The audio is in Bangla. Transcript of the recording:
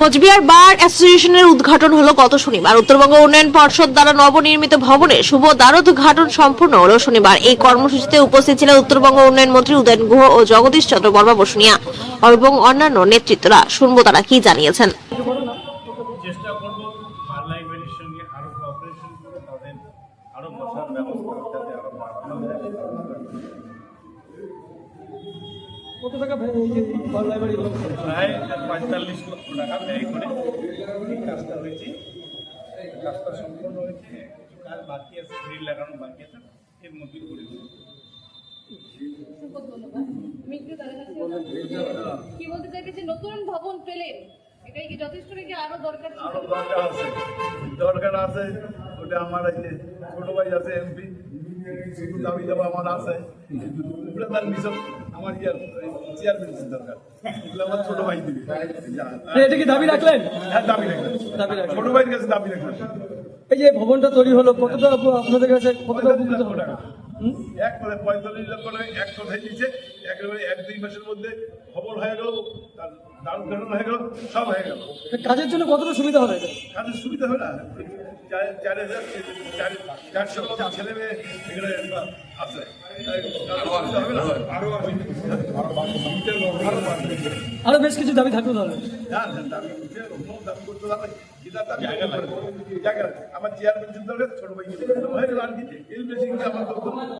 কোচবিহার বার অ্যাসোসিয়েশনের উদ্ঘাটন হলো গত শনিবার। উত্তরবঙ্গ উন্নয়ন পর্ষদ দ্বারা নবনির্মিত ভবনে শুভ দ্বারোদ্ঘাটন সম্পূর্ণ হলো শনিবার। এই কর্মসূচিতে উপস্থিত ছিলেন উত্তরবঙ্গ উন্নয়ন মন্ত্রী উদয়ন গুহ ও জগদীশ চন্দ্র বর্মা বসুনিয়া এবং অন্যান্য নেতৃত্বরা। শুনব তারা কি জানিয়েছেন। আর কত টাকা এই যে বার লাইব্রেরি? প্রায় পঁয়তাল্লিশ লক্ষ টাকা ব্যয় করে এই কাজটা হয়েছে। কাজটা সম্পূর্ণ হয়েছে। কিছু কাজ বাকি আছে গ্রিল লাগানো বাকি আছে এর মধ্যে করে কি বলতে চাইছে নতুন ভবন পেলেন এটাই কি যথেষ্ট নাকি আরও দরকার আরও দরকার আছে। দরকার আছে ওটা আমার যে ছোট ভাই আছে এমপি। দাবি দেওয়া আমার আছে। উপরে তার নিচে আমার ইয়ার চেয়ারম্যান দরকার। এগুলো আমার ছোট ভাই দিবে। এটা কি দাবি রাখলেন? হ্যাঁ দাবি দাবি রাখলেন। ছোট ভাইয়ের কাছে দাবি রাখবেন এই যে ভবনটা তৈরি হলো কতটা আপনাদের কাছে কতটা উপকৃত হলো? হুম? এক করে পঁয়তাল্লিশ লক্ষ টাকা এক কথায় দিচ্ছে একেবারে এক দুই মাসের মধ্যে খবর হয়ে গেল তার দারুণ উদ্ঘাটন হয়ে গেল সব হয়ে গেল কাজের জন্য কতটা সুবিধা হবে কাজের সুবিধা হবে না চার- চার হাজার চারশো ছেলে মেয়ে এখানে আছে? আরও আরও বেশ কিছু দাবি থাকবে তাহলে দাবি করতে হবে। যেটা দাবি জায়গা, আমার চেয়ারম্যান চিন্তা করে ছোট